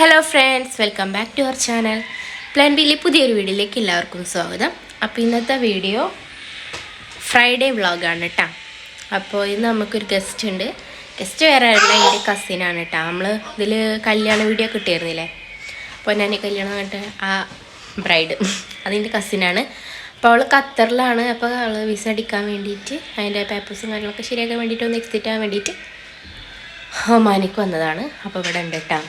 Hello friends welcome back to our channel plan ബിയിലെ പുതിയൊരു വീഡിയോയിലേക്ക് എല്ലാവർക്കും സ്വാഗതം. അപ്പോൾ ഇന്നത്തെ വീഡിയോ ഫ്രൈഡേ വ്ളോഗാണ് കേട്ടോ അപ്പോൾ ഇന്ന് നമുക്കൊരു ഗസ്റ്റ് ഉണ്ട്. ഗസ്റ്റ് വേറെ ആരുള്ള എന്റെ കസിനാണ് കേട്ടോ നമ്മൾ ഇതിൽ കല്യാണ വീഡിയോ കിട്ടിയിരുന്നില്ലേ അപ്പോൾ ഞാൻ കല്യാണം കണ്ടിട്ട് ആ ബ്രൈഡ് അതിന്റെ കസിനാണ് അപ്പോൾ അവൾ ഖത്തറിലാണ്. അപ്പോൾ അവൾ വിസ അടിക്കാൻ വേണ്ടിയിട്ട് അതിന്റെ പേപ്പേഴ്സും കാര്യങ്ങളൊക്കെ ശരിയാക്കാൻ വേണ്ടിയിട്ട് ഒന്ന് എക്സിറ്റ് ആകാൻ വേണ്ടിയിട്ട് ഒമാനിക്ക് വന്നതാണ്. അപ്പോൾ ഇവിടെ ഉണ്ട് കേട്ടോ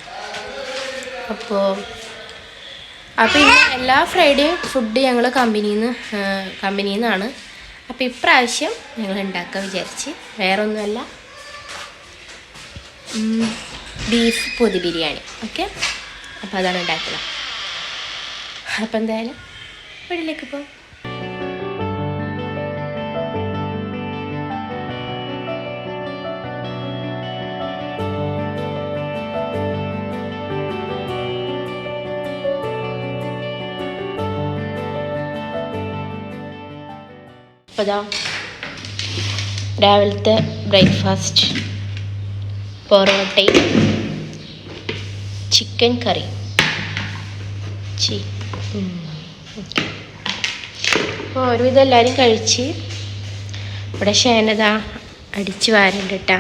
അപ്പോൾ അപ്പോൾ ഇന്ന് എല്ലാ ഫ്രൈഡേയും ഫുഡ് ഞങ്ങൾ കമ്പനിയിൽ നിന്ന് കമ്പനിയിൽ നിന്നാണ് അപ്പോൾ ഇപ്രാവശ്യം ഞങ്ങൾ ഉണ്ടാക്കാൻ വിചാരിച്ച്. വേറെ ഒന്നുമല്ല ബീഫ് പൊതി ബിരിയാണി. ഓക്കെ? അപ്പോൾ അതാണ് ഉണ്ടാക്കുന്നത് അപ്പോൾ എന്തായാലും വീട്ടിലേക്ക് പോകും അപ്പോൾ രാവിലത്തെ ബ്രേക്ക്ഫാസ്റ്റ്. പൊറോട്ടയും ചിക്കൻ കറി. ചി അപ്പോൾ ഒരുവിധം എല്ലാവരും കഴിച്ച്. ഇവിടെ ഷേനത അടിച്ച് വാരണ്ട കേട്ടാ.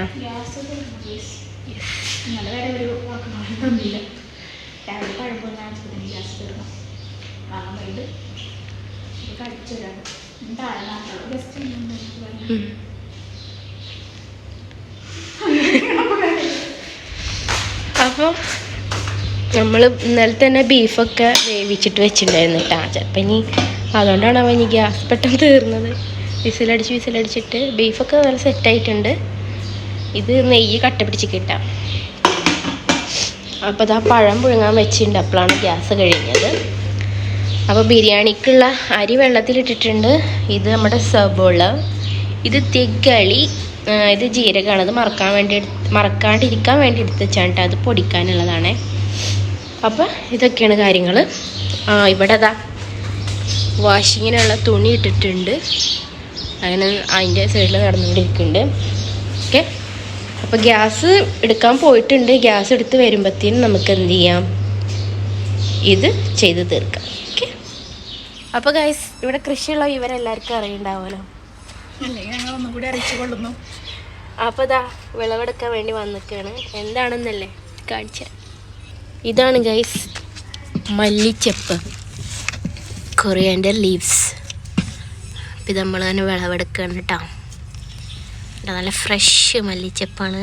അപ്പോൾ നമ്മൾ ഇന്നലെ തന്നെ ബീഫൊക്കെ വേവിച്ചിട്ട് വെച്ചിട്ടുണ്ടായിരുന്നു കേട്ടോ. ചിലപ്പോൾ ഇനി അതുകൊണ്ടാണ് അവൻ ഇനി ഗ്യാസ് പെട്ടെന്ന് തീർന്നത്. വിസിലടിച്ച് വിസിലടിച്ചിട്ട് ബീഫൊക്കെ നല്ല സെറ്റായിട്ടുണ്ട് ഇത് നെയ്യ് കട്ട പിടിച്ച് കിട്ടാം. അപ്പോൾ ഇതാ പഴം പുഴുങ്ങാൻ വെച്ചിട്ടുണ്ട് അപ്പോഴാണ് ഗ്യാസ് കഴിഞ്ഞത്. അപ്പോൾ ബിരിയാണിക്കുള്ള അരി വെള്ളത്തിലിട്ടിട്ടുണ്ട്. ഇത് നമ്മുടെ സബോള ഇത് തികളി ഇത് ജീരകമാണ്. അത് മറക്കാൻ വേണ്ടി മറക്കാണ്ടിരിക്കാൻ വേണ്ടി എടുത്ത് വെച്ചാണ്. അത് പൊടിക്കാനുള്ളതാണേ. അപ്പോൾ ഇതൊക്കെയാണ് കാര്യങ്ങൾ ആ ഇവിടെ അതാ വാഷിങ്ങിനുള്ള തുണി ഇട്ടിട്ടുണ്ട്. അങ്ങനെ അതിന്റെ സൈഡിൽ നടന്നുകൊണ്ടിരിക്കുന്നുണ്ട്. ഓക്കെ. അപ്പോൾ ഗ്യാസ് എടുക്കാൻ പോയിട്ടുണ്ട്. ഗ്യാസ് എടുത്ത് വരുമ്പോഴത്തേനും നമുക്ക് എന്ത് ചെയ്യാം? ഇത് ചെയ്ത് തീർക്കാം. അപ്പോൾ ഗൈസ് ഇവിടെ കൃഷിയുള്ള ഇവരെല്ലാവർക്കും അറിയുണ്ടാവുമല്ലോ. അപ്പോൾ ഇതാ വിളവെടുക്കാൻ വേണ്ടി വന്നിക്കാണ്. എന്താണെന്നല്ലേ? കാണിച്ച ഇതാണ് ഗൈസ് മല്ലിച്ചെപ്പ്. കൊറിയന്റെ ലീവ്സ് അപ്പം ഇത് നമ്മൾ തന്നെ വിളവെടുക്കുകയാണ് കേട്ടോ നല്ല ഫ്രഷ് മല്ലിച്ചെപ്പാണ്.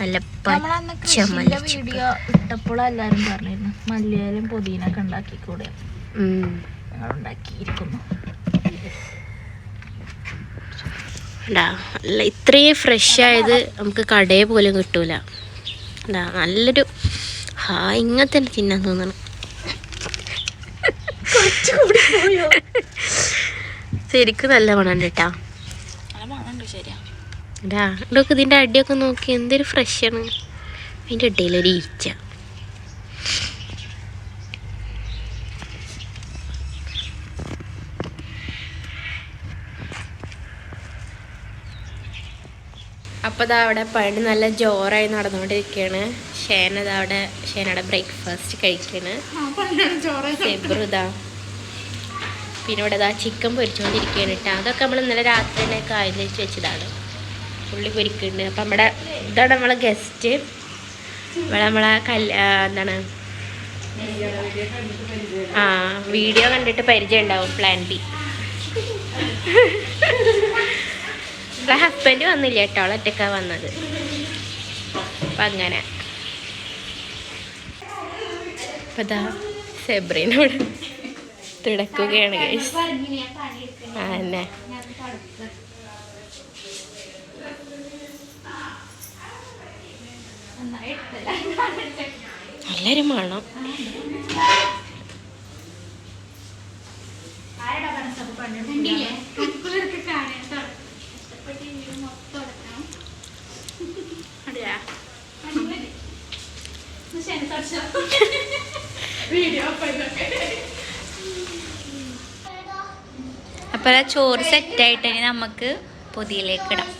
നല്ല പച്ച മല്ലിച്ചെപ്പ്. വീഡിയോ ഇട്ടപ്പോൾ എല്ലാരും പറഞ്ഞിരുന്നു മല്ലിയാലും പുതിനൊക്കെ ഉണ്ടാക്കിക്കൂടെ. ഇത്രയും ഫ്രഷ് ആയത് നമുക്ക് കടയിൽ പോലും കിട്ടൂല. നല്ലൊരു ഹാ ഇങ്ങനെ തന്നെ തിന്നാൻ തോന്നണം. ശരിക്കും നല്ല മണം കേട്ടാ നല്ല മണമുണ്ട് ശരിയാ. ഇതാ ഇതൊക്കെ ഇതിന്റെ അടിയൊക്കെ നോക്കി എന്തൊരു ഫ്രഷാണ് അതിന്റെ ഇടയിലൊരു ഈച്ച. അപ്പോൾ ഇതാ അവിടെ പണി നല്ല ജോറായി നടന്നുകൊണ്ടിരിക്കുകയാണ് ഷേന ഇതാ അവിടെ ഷേനയുടെ ബ്രേക്ക്ഫാസ്റ്റ് കഴിക്കുകയാണ് സെബ്രു ഇതാ പിന്നെ ഇവിടെ ഇതാ ചിക്കൻ പൊരിച്ചുകൊണ്ടിരിക്കുകയാണ് കേട്ടോ അതൊക്കെ നമ്മൾ ഇന്നലെ രാത്രി തന്നെ കായലിൽ വെച്ച് വെച്ചതാണ്. പുള്ളി പൊരിക്കുന്നുണ്ട്. അപ്പം നമ്മുടെ ഇതാണ് നമ്മളെ ഗസ്റ്റ് ഇവിടെ നമ്മളെ കൽ എന്താണ്? ആ വീഡിയോ കണ്ടിട്ട് പരിചയം ഉണ്ടാവും പ്ലാൻ ബി നമ്മളെ ഹസ്ബൻഡ് വന്നില്ല കേട്ടോ ഒറ്റക്ക വന്നത്. അപ്പം അങ്ങനെ. സെബ്രീനോട് തിടക്കുകയാണ് ഗൈസ് ആ വേണം നല്ലൊരു മണം ചോറ് സെറ്റായിട്ട് ഇനി നമുക്ക് പൊതിയിലേക്ക് ഇടാം.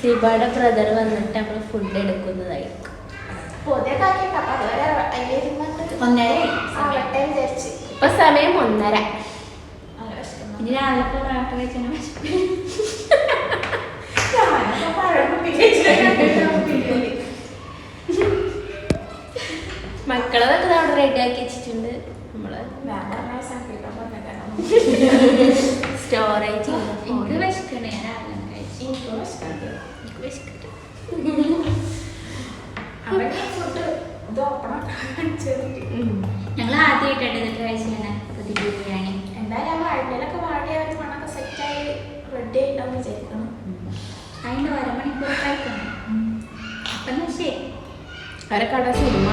സിബയുടെ ബ്രദർ വന്നിട്ട് നമ്മൾ ഫുഡ് എടുക്കുന്നതായിരിക്കും. ഒന്നര. ഇപ്പൊ സമയം ഒന്നര. ഇനി രാവിലത്തെ മക്കളതൊക്കെ അവിടെ റെഡി ആക്കി വെച്ചിട്ടുണ്ട്. നമ്മൾ സ്റ്റോറേജ് എനിക്ക് വിശക്കണേ. ഞാൻ രാവിലെ ബിരിയാണി. എന്തായാലും ആ അടിയിലൊക്കെ ആദ്യമായിട്ടാണ് മണൊക്കെ സെറ്റായി റെഡി ആയിട്ടാണ് അതിന്റെ അവരെ കട സിനിമ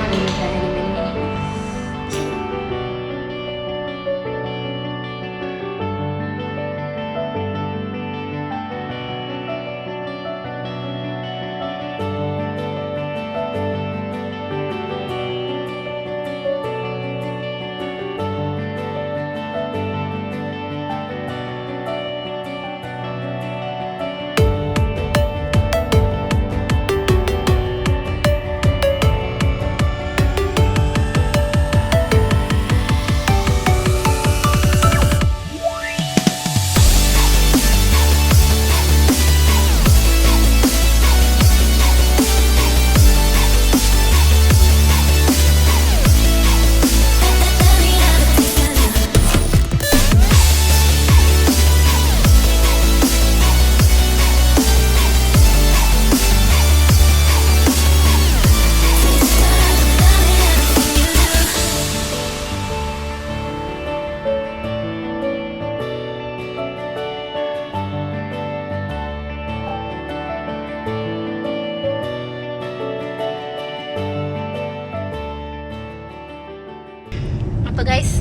അപ്പൊ ഗൈസ്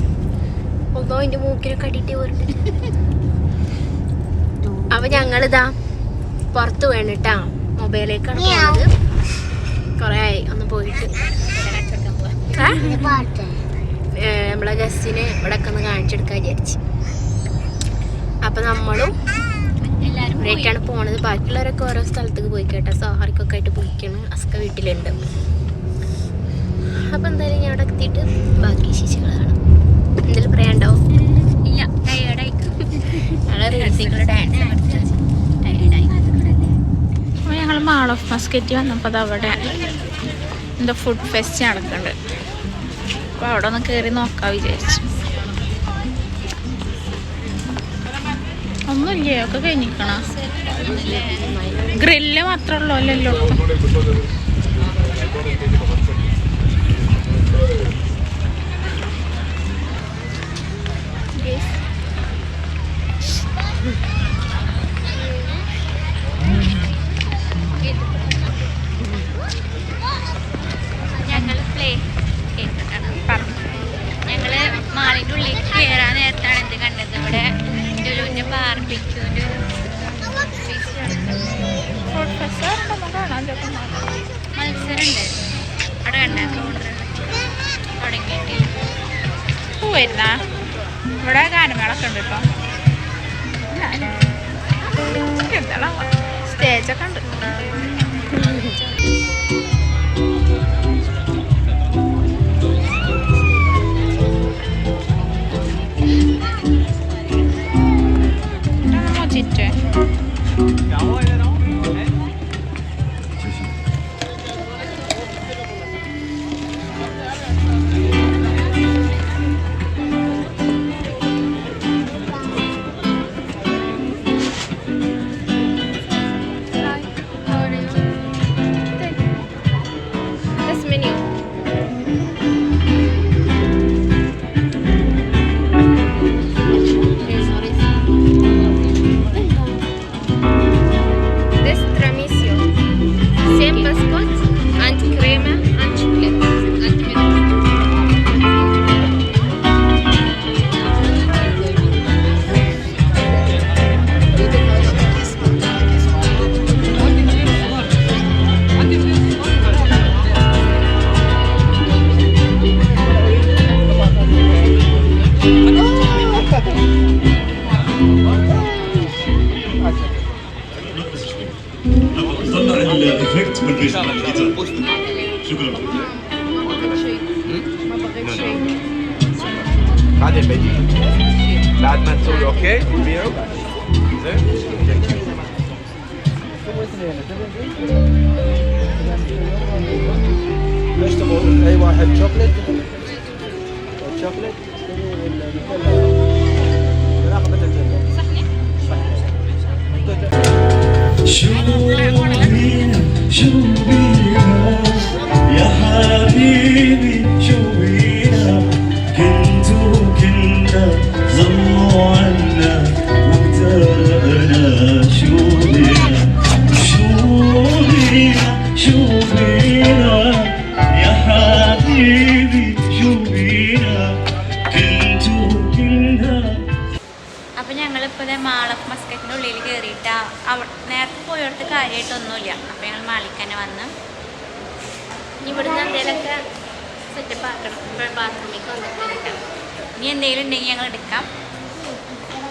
ഒന്നോ എന്റെ മൂക്കിനൊക്കെ അടിയിട്ട് പോരുന്നുണ്ട് അപ്പൊ ഞങ്ങളിതാ പുറത്ത് വേണിട്ടാ മൊബൈലേക്കാണ് പോകുന്നത്. കൊറേ ആയി ഒന്ന് പോയിട്ട്. നമ്മളെ ഗസ്റ്റിനെ ഇവിടെ ഒക്കെ ഒന്ന് കാണിച്ചെടുക്കാൻ വിചാരിച്ചു. അപ്പൊ നമ്മളും ഇവിടേക്കാണ് പോണത്. ബാക്കിയുള്ളവരൊക്കെ ഓരോ സ്ഥലത്തേക്ക് പോയി കേട്ടോ സഹാറിക്കൊക്കെ ആയിട്ട് പോയിക്കാണ്. അസ്ക വീട്ടിലുണ്ട്. അപ്പൊ എന്തായാലും ഞാൻ അവിടെ എത്തിയിട്ട് ബാക്കി ശിശുക്കളാണ് എന്തെങ്കിലും പറയാണ്ടോ ഇല്ല ടയേർഡായി ഞങ്ങൾ മാൾ ഓഫ് മസ്കറ്റ് വന്നപ്പോൾ അത് അവിടെ എന്തോ ഫുഡ് ഫെസ്റ്റ് നടക്കുന്നുണ്ട് അപ്പോൾ അവിടെ ഒന്ന് കയറി നോക്കാ വിചാരിച്ചു. ഒന്നുമില്ലേ? ഒക്കെ കഴിഞ്ഞിരിക്കണ? ഗ്രില്ല് മാത്രമല്ലോ ഉള്ളൂ അല്ലല്ലോ ഞങ്ങൾ പ്ലേ കേട്ടിട്ടാണ് പറഞ്ഞു ഞങ്ങൾ മാളിന്റെ പോയിരുന്ന ഇവിടെ ഗാനമേളൊക്കെ ഉണ്ട് കേട്ടോ സ്റ്റേജൊക്കെ ഉണ്ട്. بعد ما تسوي أوكي تبيعه زين تبغون اي واحد شوكليت شوكليت شو بينا شو بينا يا حبيبي شو بينا ഇവിടുന്ന് എന്തെങ്കിലുമൊക്കെ സെറ്റപ്പ് ആക്കണം ഇപ്പോൾ ബാത്റൂമിലേക്ക് വന്നിട്ട് ഇനി എന്തെങ്കിലും ഉണ്ടെങ്കിൽ ഞങ്ങൾ എടുക്കാം.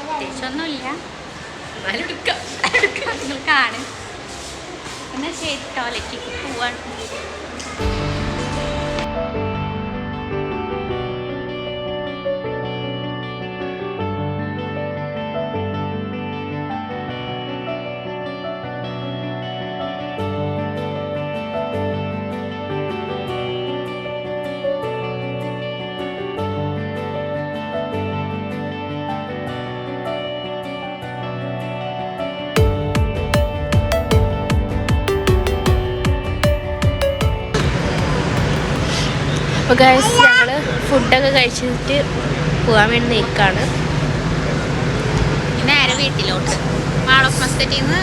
പ്രത്യേകിച്ചൊന്നുമില്ല. എന്നാലും എടുക്കാം. നിങ്ങൾ കാണും. എന്നാൽ ശരി ടോയ്ലറ്റിലേക്ക് പോവാണ്. അപ്പോൾ ഗൈസ് ഞങ്ങൾ ഫുഡൊക്കെ കഴിച്ചിട്ട് പോകാൻ വേണ്ടി നിൽക്കുകയാണ് പിന്നെ നേരെ വീട്ടിലോട്ട്? മാളഫ് മസ്കറ്റിൽ നിന്ന്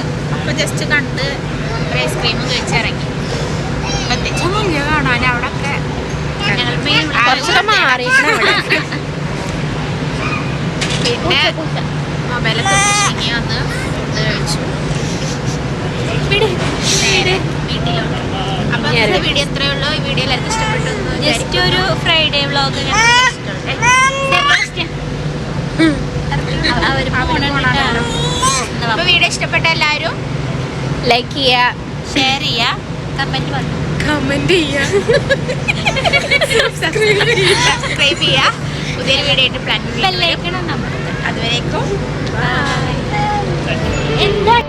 ജസ്റ്റ് കണ്ട് ഐസ്ക്രീമും കഴിച്ചിറങ്ങി പ്രത്യേകിച്ചൊന്നുമില്ല കാണാൻ അവിടെ ഒക്കെ ഞങ്ങൾ മെയിൻ കുറച്ചൊക്കെ മാറിയിട്ടാണ് അവിടെ. പിന്നെ മൊബൈലൊക്കെ വന്ന് കഴിച്ചു. വീട്ടിലോട്ട്. അപ്പൊ ഇന്നത്തെ വീഡിയോ ഉള്ളൂ. ഈ വീഡിയോ എല്ലാവർക്കും ഇഷ്ടപ്പെട്ടു ജസ്റ്റ് ഒരു ഫ്രൈഡേ വ്ളോഗ് അപ്പൊ വീഡിയോ ഇഷ്ടപ്പെട്ട എല്ലാവരും ലൈക്ക് ചെയ്യുക ഷെയർ ചെയ്യുക കമന്റ് പറഞ്ഞു കമന്റ് ചെയ്യുക. സബ്സ്ക്രൈബ് ചെയ്യുക. പുതിയൊരു വീഡിയോ ആയിട്ട് പ്ലാൻ അതുവരേക്കും. ബൈ